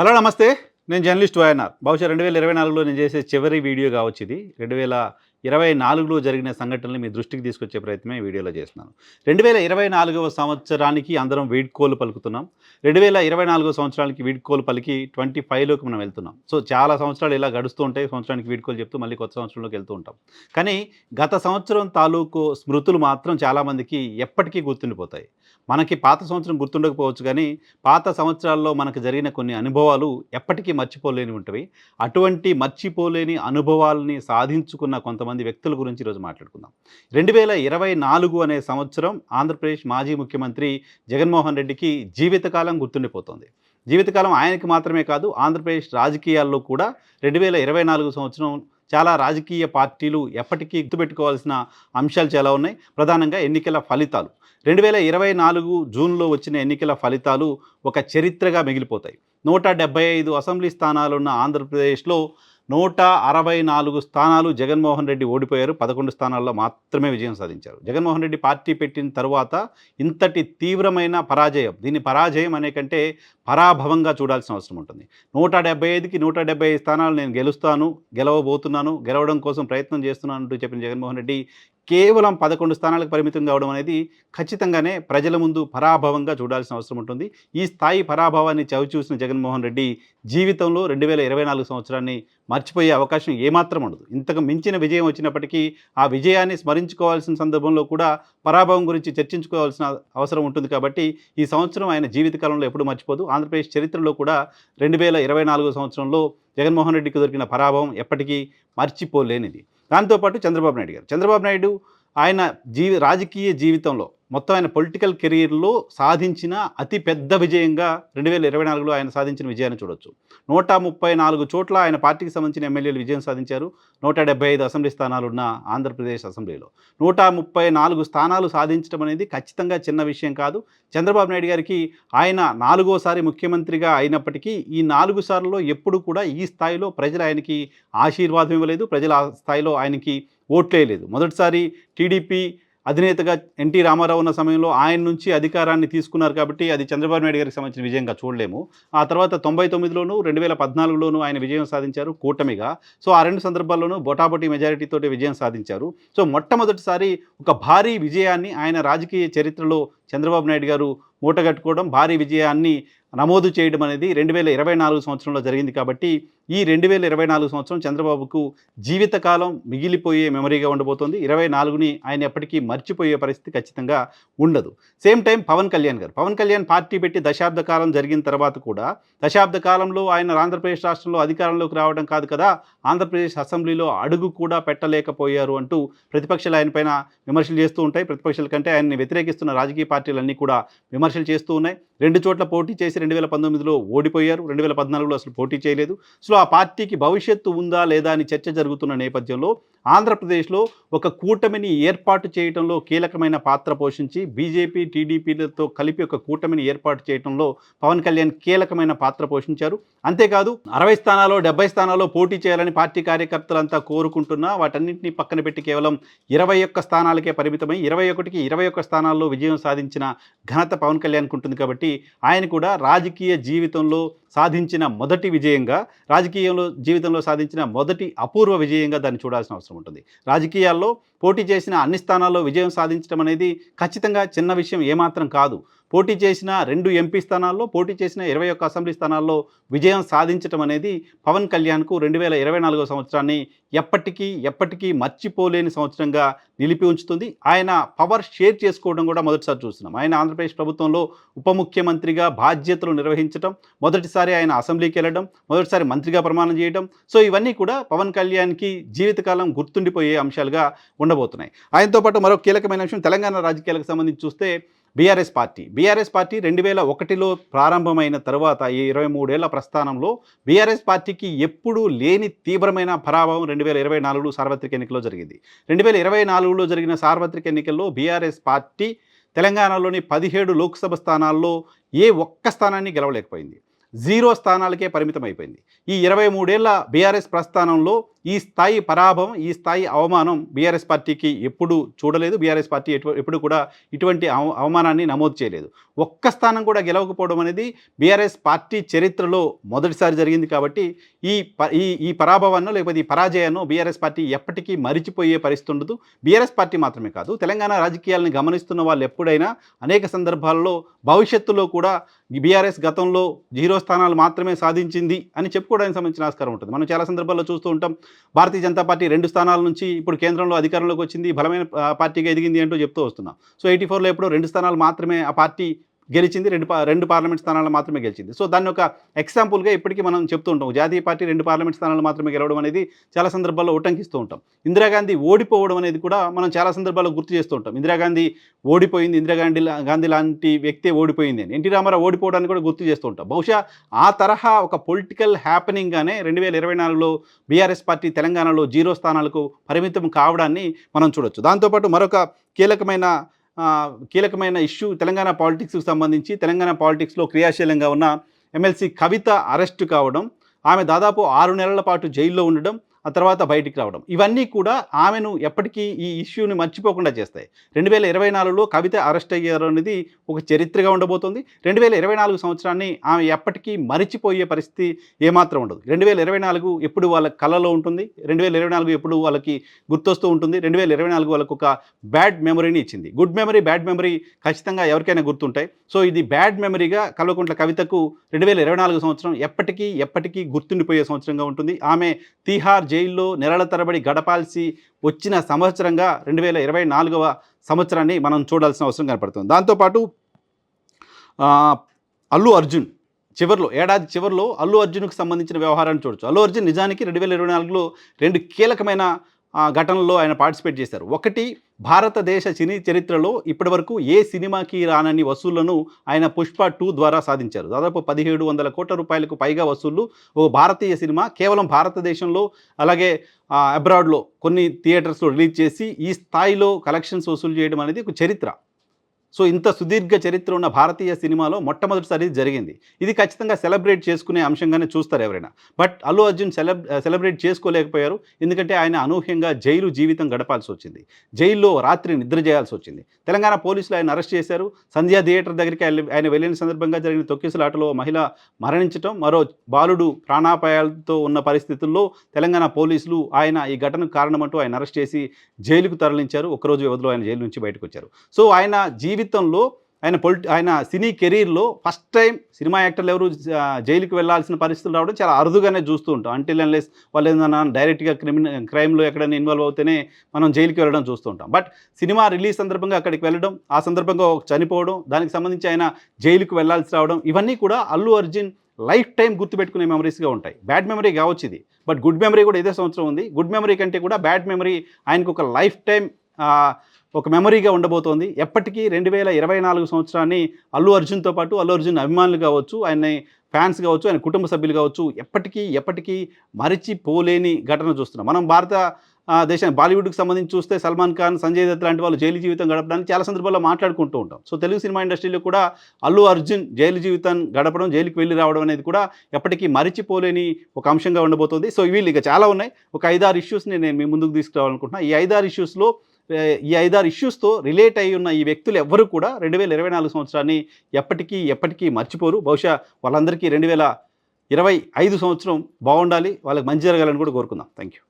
Hello నమస్తే. నేను journalist YNR. బహుశా రెండు వేల ఇరవై నాలుగులో నేను చేసే చివరి వీడియో కావచ్చు ఇది. రెండు వేల ఇరవై నాలుగులో జరిగిన సంఘటనలు మీ దృష్టికి తీసుకొచ్చే ప్రయత్నమే వీడియోలో చేస్తున్నాను. రెండు వేల ఇరవై నాలుగవ సంవత్సరానికి అందరం వీడ్కోలు పలుకుతున్నాం. రెండు వేల ఇరవై నాలుగవ సంవత్సరానికి వీడ్కోలు పలికి ట్వంటీ ఫైవ్లోకి మనం వెళ్తున్నాం. సో చాలా సంవత్సరాలు ఇలా గడుస్తూ ఉంటాయి సంవత్సరానికి వీడ్కోలు చెప్తూ మళ్ళీ కొత్త సంవత్సరంలోకి వెళ్తూ ఉంటాం. కానీ గత సంవత్సరం తాలూకు స్మృతులు మాత్రం చాలామందికి ఎప్పటికీ గుర్తుండిపోతాయి. మనకి పాత సంవత్సరం గుర్తుండకపోవచ్చు కానీ పాత సంవత్సరాల్లో మనకు జరిగిన కొన్ని అనుభవాలు ఎప్పటికీ మర్చిపోలేని ఉంటవి. అటువంటి మర్చిపోలేని అనుభవాలని సాధించుకున్న కొంతమంది వ్యక్తుల గురించి ఈరోజు మాట్లాడుకుందాం. రెండు వేల ఇరవై నాలుగు అనే సంవత్సరం ఆంధ్రప్రదేశ్ మాజీ ముఖ్యమంత్రి జగన్మోహన్ రెడ్డికి జీవితకాలం గుర్తుండిపోతుంది. జీవితకాలం ఆయనకి మాత్రమే కాదు ఆంధ్రప్రదేశ్ రాజకీయాల్లో కూడా రెండు వేల ఇరవై నాలుగు సంవత్సరం చాలా రాజకీయ పార్టీలు ఎప్పటికీ గుర్తుపెట్టుకోవాల్సిన అంశాలు చాలా ఉన్నాయి. ప్రధానంగా ఎన్నికల ఫలితాలు. రెండు వేల ఇరవై నాలుగు జూన్లో వచ్చిన ఎన్నికల ఫలితాలు ఒక చరిత్రగా మిగిలిపోతాయి. నూట డెబ్బై ఐదు అసెంబ్లీ స్థానాలున్న ఆంధ్రప్రదేశ్లో నూట అరవై నాలుగు స్థానాలు జగన్మోహన్ రెడ్డి ఓడిపోయారు. పదకొండు స్థానాల్లో మాత్రమే విజయం సాధించారు. జగన్మోహన్ రెడ్డి పార్టీ పెట్టిన తరువాత ఇంతటి తీవ్రమైన పరాజయం దీన్ని పరాజయం అనే కంటే పరాభవంగా చూడాల్సిన అవసరం ఉంటుంది. నూట డెబ్బై ఐదుకి నూట డెబ్బై ఐదు స్థానాలు నేను గెలుస్తాను గెలవబోతున్నాను గెలవడం కోసం ప్రయత్నం చేస్తున్నాను అంటూ చెప్పిన జగన్మోహన్ రెడ్డి కేవలం పదకొండు స్థానాలకు పరిమితం కావడం అనేది ఖచ్చితంగానే ప్రజల ముందు పరాభవంగా చూడాల్సిన అవసరం ఉంటుంది. ఈ స్థాయి పరాభవాన్ని చవిచూసిన జగన్మోహన్ రెడ్డి జీవితంలో రెండు వేల ఇరవై నాలుగు సంవత్సరాన్ని మర్చిపోయే అవకాశం ఏమాత్రం ఉండదు. ఇంతకు మించిన విజయం వచ్చినప్పటికీ ఆ విజయాన్ని స్మరించుకోవాల్సిన సందర్భంలో కూడా పరాభవం గురించి చర్చించుకోవాల్సిన అవసరం ఉంటుంది కాబట్టి ఈ సంవత్సరం ఆయన జీవితకాలంలో ఎప్పుడు మర్చిపోదు. ఆంధ్రప్రదేశ్ చరిత్రలో కూడా రెండు వేల ఇరవై నాలుగో సంవత్సరంలో జగన్మోహన్ రెడ్డికి దొరికిన పరాభవం ఎప్పటికీ మర్చిపోలేనిది. దాంతోపాటు చంద్రబాబు నాయుడు గారు. చంద్రబాబు నాయుడు ఆయన జీవి రాజకీయ జీవితంలో మొత్తం ఆయన పొలిటికల్ కెరీర్లో సాధించిన అతి పెద్ద విజయంగా రెండు వేల ఇరవై నాలుగులో ఆయన సాధించిన విజయాన్ని చూడొచ్చు. నూట ముప్పై నాలుగు చోట్ల ఆయన పార్టీకి సంబంధించిన ఎమ్మెల్యేలు విజయం సాధించారు. నూట డెబ్బై ఐదు అసెంబ్లీ స్థానాలు ఉన్న ఆంధ్రప్రదేశ్ అసెంబ్లీలో. నూట ముప్పై నాలుగు స్థానాలు సాధించడం అనేది ఖచ్చితంగా చిన్న విషయం కాదు. చంద్రబాబు నాయుడు గారికి ఆయన నాలుగోసారి ముఖ్యమంత్రిగా అయినప్పటికీ ఈ నాలుగు సార్లలో ఎప్పుడు కూడా ఈ స్థాయిలో ప్రజలు ఆయనకి ఆశీర్వాదం ఇవ్వలేదు. ప్రజల స్థాయిలో ఆయనకి ఓట్లేయలేదు మొదటిసారి టీడీపీ అధినేతగా ఎన్టీ రామారావు ఉన్న సమయంలో ఆయన నుంచి అధికారాన్ని తీసుకున్నారు కాబట్టి అది చంద్రబాబు నాయుడు గారికి సంబంధించిన విజయంగా చూడలేము. ఆ తర్వాత తొంభై తొమ్మిదిలోను రెండు వేల పద్నాలుగులోనూ ఆయన విజయం సాధించారు కూటమిగా. సో ఆ రెండు సందర్భాల్లోనూ బొటాబొటీ మెజారిటీతో విజయం సాధించారు. సో మొట్టమొదటిసారి ఒక భారీ విజయాన్ని ఆయన రాజకీయ చరిత్రలో చంద్రబాబు నాయుడు గారు మూటగట్టుకోవడం భారీ విజయాన్ని నమోదు చేయడం అనేది రెండు వేల ఇరవై నాలుగు సంవత్సరంలో జరిగింది కాబట్టి ఈ రెండు వేల ఇరవై నాలుగు సంవత్సరం చంద్రబాబుకు జీవితకాలం మిగిలిపోయే మెమరీగా ఉండబోతోంది. ఇరవై నాలుగుని ఆయన ఎప్పటికీ మర్చిపోయే పరిస్థితి ఖచ్చితంగా ఉండదు. సేమ్ టైం పవన్ కళ్యాణ్ గారు. పవన్ కళ్యాణ్ పార్టీ పెట్టి దశాబ్ద కాలం జరిగిన తర్వాత కూడా దశాబ్ద కాలంలో ఆయన ఆంధ్రప్రదేశ్ రాష్ట్రంలో అధికారంలోకి రావడం కాదు కదా ఆంధ్రప్రదేశ్ అసెంబ్లీలో అడుగు కూడా పెట్టలేకపోయారు అంటూ ప్రతిపక్షాలు ఆయన పైన విమర్శలు చేస్తూ ఉంటాయి. ప్రతిపక్షాల కంటే ఆయన్ని వ్యతిరేకిస్తున్న రాజకీయ పార్టీలన్నీ కూడా విమర్శలు చేస్తూ ఉన్నాయి. రెండు చోట్ల పోటీ చేసి రెండు వేల పంతొమ్మిదిలో ఓడిపోయారు. రెండు వేల పద్నాలుగులో అసలు పోటీ చేయలేదు. సో ఆ పార్టీకి భవిష్యత్తు ఉందా లేదా అని చర్చ జరుగుతున్న నేపథ్యంలో ఆంధ్రప్రదేశ్లో ఒక కూటమిని ఏర్పాటు చేయడంలో కీలకమైన పాత్ర పోషించి బీజేపీ టీడీపీలతో కలిపి ఒక కూటమిని ఏర్పాటు చేయడంలో పవన్ కళ్యాణ్ కీలకమైన పాత్ర పోషించారు. అంతేకాదు అరవై స్థానాల్లో డెబ్బై స్థానాల్లో పోటీ చేయాలని పార్టీ కార్యకర్తలంతా కోరుకుంటున్నా వాటన్నింటినీ పక్కన పెట్టి కేవలం ఇరవై ఒక్క స్థానాలకే పరిమితమై ఇరవై ఒకటికి ఇరవై ఒక్క స్థానాల్లో విజయం సాధించిన ఘనత పవన్ కళ్యాణ్కు ఉంటుంది కాబట్టి ఆయన కూడా రాజకీయ జీవితంలో సాధించిన మొదటి విజయంగా రాజకీయంలో జీవితంలో సాధించిన మొదటి అపూర్వ విజయంగా దాన్ని చూడాల్సిన అవసరం ఉంటుంది. రాజకీయాల్లో పోటీ చేసిన అన్ని స్థానాల్లో విజయం సాధించడం అనేది ఖచ్చితంగా చిన్న విషయం ఏమాత్రం కాదు. పోటీ చేసిన రెండు ఎంపీ స్థానాల్లో పోటీ చేసిన ఇరవై ఒక్క అసెంబ్లీ స్థానాల్లో విజయం సాధించడం అనేది పవన్ కళ్యాణ్కు రెండు వేల ఇరవై నాలుగో సంవత్సరాన్ని ఎప్పటికీ ఎప్పటికీ మర్చిపోలేని సంవత్సరంగా నిలిపి ఉంచుతుంది. ఆయన పవర్ షేర్ చేసుకోవడం కూడా మొదటిసారి చూస్తున్నాం. ఆయన ఆంధ్రప్రదేశ్ ప్రభుత్వంలో ఉప ముఖ్యమంత్రిగా బాధ్యతలు నిర్వహించడం మొదటిసారి ఆయన అసెంబ్లీకి వెళ్ళడం మొదటిసారి మంత్రిగా ప్రమాణం చేయడం సో ఇవన్నీ కూడా పవన్ కళ్యాణ్కి జీవితకాలం గుర్తుండిపోయే అంశాలుగా ఉండబోతున్నాయి. ఆయనతో పాటు మరో కీలకమైన విషయం తెలంగాణ రాజకీయాలకు సంబంధించి చూస్తే బీఆర్ఎస్ పార్టీ. బీఆర్ఎస్ పార్టీ రెండు వేల ఒకటిలో ప్రారంభమైన తర్వాత ఈ ఇరవై మూడేళ్ళ ప్రస్థానంలో బీఆర్ఎస్ పార్టీకి ఎప్పుడూ లేని తీవ్రమైన పరాభవం రెండు వేల ఇరవై నాలుగులో సార్వత్రిక ఎన్నికల్లో జరిగింది. రెండు వేల ఇరవై నాలుగులో జరిగిన సార్వత్రిక ఎన్నికల్లో బీఆర్ఎస్ పార్టీ తెలంగాణలోని పదిహేడు లోక్సభ స్థానాల్లో ఏ ఒక్క స్థానాన్ని గెలవలేకపోయింది. జీరో స్థానాలకే పరిమితం అయిపోయింది ఈ ఇరవై మూడేళ్ళ బీఆర్ఎస్ ప్రస్థానంలో ఈ స్థాయి పరాభవం ఈ స్థాయి అవమానం బీఆర్ఎస్ పార్టీకి ఎప్పుడు చూడలేదు. బీఆర్ఎస్ పార్టీ ఎటు ఎప్పుడు కూడా ఇటువంటి అవ- అవమానాన్ని నమోదు చేయలేదు. ఒక్క స్థానం కూడా గెలవకపోవడం అనేది బీఆర్ఎస్ పార్టీ చరిత్రలో మొదటిసారి జరిగింది కాబట్టి ఈ ప- ఈ ఈ పరాభవాన్ని లేకపోతే ఈ పరాజయాన్నో బీఆర్ఎస్ పార్టీ ఎప్పటికీ మరిచిపోయే పరిస్థితి ఉండదు. బీఆర్ఎస్ పార్టీ మాత్రమే కాదు తెలంగాణ రాజకీయాలను గమనిస్తున్న వాళ్ళు ఎప్పుడైనా అనేక సందర్భాల్లో భవిష్యత్తులో కూడా బీఆర్ఎస్ గతంలో జీరో స్థానాలు మాత్రమే సాధించింది అని చెప్పుకోవడానికి సంబంధించిన ఆస్కారం ఉంటుంది. మనం చాలా సందర్భాల్లో చూస్తూ ఉంటాం భారతీయ జనతా పార్టీ రెండు స్థానాల నుంచి ఇప్పుడు కేంద్రంలో అధికారంలోకి వచ్చింది బలమైన పార్టీగా ఎదిగింది అంటూ చెప్తూ వస్తున్నాం. సో ఎయిటీ ఫోర్లో ఎప్పుడో రెండు స్థానాలు మాత్రమే ఆ పార్టీ గెలిచింది రెండు రెండు పార్లమెంట్ స్థానాలు మాత్రమే గెలిచింది. సో దాన్ని ఒక ఎగ్జాంపుల్గా ఇప్పటికీ మనం చెప్తూ ఉంటాం. జాతీయ పార్టీ రెండు పార్లమెంట్ స్థానాలు మాత్రమే గెలవడం అనేది చాలా సందర్భాల్లో ఉటంకిస్తూ ఉంటాం. ఇందిరాగాంధీ ఓడిపోవడం అనేది కూడా మనం చాలా సందర్భాల్లో గుర్తు చేస్తూ ఉంటాం. ఇందిరాగాంధీ ఓడిపోయింది ఇందిరాగాంధీ గాంధీ లాంటి వ్యక్తే ఓడిపోయింది అని. ఎన్టీ రామారావు ఓడిపోవడానికి కూడా గుర్తు చేస్తూ ఉంటాం. బహుశా ఆ తరహా ఒక పొలిటికల్ హ్యాపెనింగ్గానే రెండు వేల ఇరవై నాలుగులో బీఆర్ఎస్ పార్టీ తెలంగాణలో జీరో స్థానాలకు పరిమితం కావడాన్ని మనం చూడొచ్చు. దాంతోపాటు మరొక కీలకమైన కీలకమైన ఇష్యూ తెలంగాణ పాలిటిక్స్కి సంబంధించి తెలంగాణ పాలిటిక్స్లో క్రియాశీలంగా ఉన్న ఎమ్మెల్సీ కవిత అరెస్టు కావడం ఆమె దాదాపు ఆరు నెలల పాటు జైల్లో ఉండడం ఆ తర్వాత బయటికి రావడం. ఇవన్నీ కూడా ఆమెను ఎప్పటికీ ఈ ఇష్యూని మర్చిపోకుండా చేస్తాయి. రెండు వేల ఇరవై నాలుగులో కవిత అరెస్ట్ అయ్యారు అనేది ఒక చరిత్రగా ఉండబోతుంది. రెండు వేల ఇరవై నాలుగు సంవత్సరాన్ని ఆమె ఎప్పటికీ మరిచిపోయే పరిస్థితి ఏమాత్రం ఉండదు. రెండు వేల ఇరవై నాలుగు ఎప్పుడు వాళ్ళ కళలో ఉంటుంది. రెండు వేల ఇరవై నాలుగు ఎప్పుడు వాళ్ళకి గుర్తొస్తూ ఉంటుంది. రెండు వేల ఇరవై నాలుగు వాళ్ళకు ఒక బ్యాడ్ మెమరీని ఇచ్చింది. గుడ్ మెమరీ బ్యాడ్ మెమరీ ఖచ్చితంగా ఎవరికైనా గుర్తుంటాయి. సో ఇది బ్యాడ్ మెమరీగా కల్వకుంట్ల కవితకు రెండు వేల ఇరవై నాలుగు సంవత్సరం ఎప్పటికీ ఎప్పటికీ గుర్తుండిపోయే సంవత్సరంగా ఉంటుంది. ఆమె తీహార్ జైల్లో నెలల తరబడి గడపాల్సి వచ్చిన సంవత్సరంగా రెండు వేల ఇరవై నాలుగవ సంవత్సరాన్ని మనం చూడాల్సిన అవసరం కనపడుతుంది. దాంతోపాటు అల్లు అర్జున్ చివరిలో ఏడాది చివరిలో అల్లు అర్జున్కు సంబంధించిన వ్యవహారాన్ని చూడొచ్చు. అల్లు అర్జున్ నిజానికి రెండు వేల ఇరవై నాలుగులో రెండు కీలకమైన ఘటనలో ఆయన పార్టిసిపేట్ చేశారు. ఒకటి భారతదేశ సినీ చరిత్రలో ఇప్పటివరకు ఏ సినిమాకి రానని వసూళ్ళను ఆయన పుష్ప టూ ద్వారా సాధించారు. దాదాపు పదిహేడు వందల కోట్ల రూపాయలకు పైగా వసూళ్ళు ఓ భారతీయ సినిమా కేవలం భారతదేశంలో అలాగే అబ్రాడ్లో కొన్ని థియేటర్స్లో రిలీజ్ చేసి ఈ స్థాయిలో కలెక్షన్స్ వసూలు చేయడం అనేది ఒక చరిత్ర. సో ఇంత సుదీర్ఘ చరిత్ర ఉన్న భారతీయ సినిమాలో మొట్టమొదటిసారి జరిగింది. ఇది ఖచ్చితంగా సెలబ్రేట్ చేసుకునే అంశంగానే చూస్తారు ఎవరైనా. But Allu Arjun celeb celebrate చేసుకోలేకపోయారు. ఎందుకంటే ఆయన అనూహ్యంగా జైలు జీవితం గడపాల్సి వచ్చింది. జైల్లో రాత్రి నిద్ర చేయాల్సి వచ్చింది. తెలంగాణ పోలీసులు ఆయన అరెస్ట్ చేశారు. సంధ్యా థియేటర్ దగ్గరికి ఆయన ఆయన వెళ్ళిన సందర్భంగా జరిగిన తొక్కిసలాటలో మహిళ మరణించటం మరో బాలుడు ప్రాణాపాయాలతో ఉన్న పరిస్థితుల్లో తెలంగాణ పోలీసులు ఆయన ఈ ఘటనకు కారణమంటూ ఆయన అరెస్ట్ చేసి జైలుకు తరలించారు. ఒకరోజు వ్యవధిలో ఆయన జైలు నుంచి బయటకు వచ్చారు. సో ఆయన జీవితంలో ఆయన పొలిటి ఆయన సినీ కెరీర్లో ఫస్ట్ టైం సినిమా యాక్టర్లు ఎవరు జైలుకి వెళ్ళాల్సిన పరిస్థితులు రావడం చాలా అరుదుగానే చూస్తూ ఉంటాం. అంటిల్ అన్లెస్ వాళ్ళు ఏదైనా డైరెక్ట్గా క్రిమినల్ క్రైమ్లో ఎక్కడైనా ఇన్వాల్వ్ అవుతేనే మనం జైలుకి వెళ్ళడం చూస్తూ ఉంటాం. బట్ సినిమా రిలీజ్ సందర్భంగా అక్కడికి వెళ్ళడం ఆ సందర్భంగా ఒక చనిపోవడం దానికి సంబంధించి ఆయన జైలుకి వెళ్ళాల్సి రావడం ఇవన్నీ కూడా అల్లు అర్జున్ లైఫ్ టైం గుర్తుపెట్టుకునే మెమరీస్గా ఉంటాయి. బ్యాడ్ మెమరీ కావచ్చు ఇది. బట్ గుడ్ మెమరీ కూడా ఇదే సంవత్సరం ఉంది. గుడ్ మెమరీ కంటే కూడా బ్యాడ్ మెమరీ ఆయనకు ఒక లైఫ్ టైం ఒక మెమరీగా ఉండబోతోంది. ఎప్పటికీ రెండు వేల ఇరవై నాలుగు సంవత్సరాన్ని అల్లు అర్జున్తో పాటు అల్లు అర్జున్ అభిమానులు కావచ్చు ఆయన ఫ్యాన్స్ కావచ్చు ఆయన కుటుంబ సభ్యులు కావచ్చు ఎప్పటికీ ఎప్పటికీ మరిచిపోలేని ఘటన చూస్తున్నాం. మనం భారత దేశం బాలీవుడ్కి సంబంధించి చూస్తే సల్మాన్ ఖాన్ సంజయ్ దత్ లాంటి వాళ్ళు జైలు జీవితం గడపడానికి చాలా సందర్భాల్లో మాట్లాడుకుంటూ ఉంటాం. సో తెలుగు సినిమా ఇండస్ట్రీలో కూడా అల్లు అర్జున్ జైలు జీవితం గడపడం జైలుకి వెళ్ళి రావడం అనేది కూడా ఎప్పటికీ మరిచిపోలేని ఒక అంశంగా ఉండబోతోంది. సో వీళ్ళు ఇక చాలా ఉన్నాయి. ఒక ఐదారు ఇష్యూస్ని నేను మీ ముందుకు తీసుకురావాలనుకుంటున్నాను ఈ ఐదారు ఇష్యూస్లో ఈ ఐదారు ఇష్యూస్తో రిలేట్ అయి ఉన్న ఈ వ్యక్తులు ఎవ్వరూ కూడా రెండు వేల ఇరవై నాలుగు సంవత్సరాన్ని ఎప్పటికీ ఎప్పటికీ మర్చిపోరు. బహుశా వాళ్ళందరికీ రెండు వేల ఇరవై ఐదు సంవత్సరం బాగుండాలి వాళ్ళకి మంచి జరగాలని కూడా కోరుకుందాం. Thank you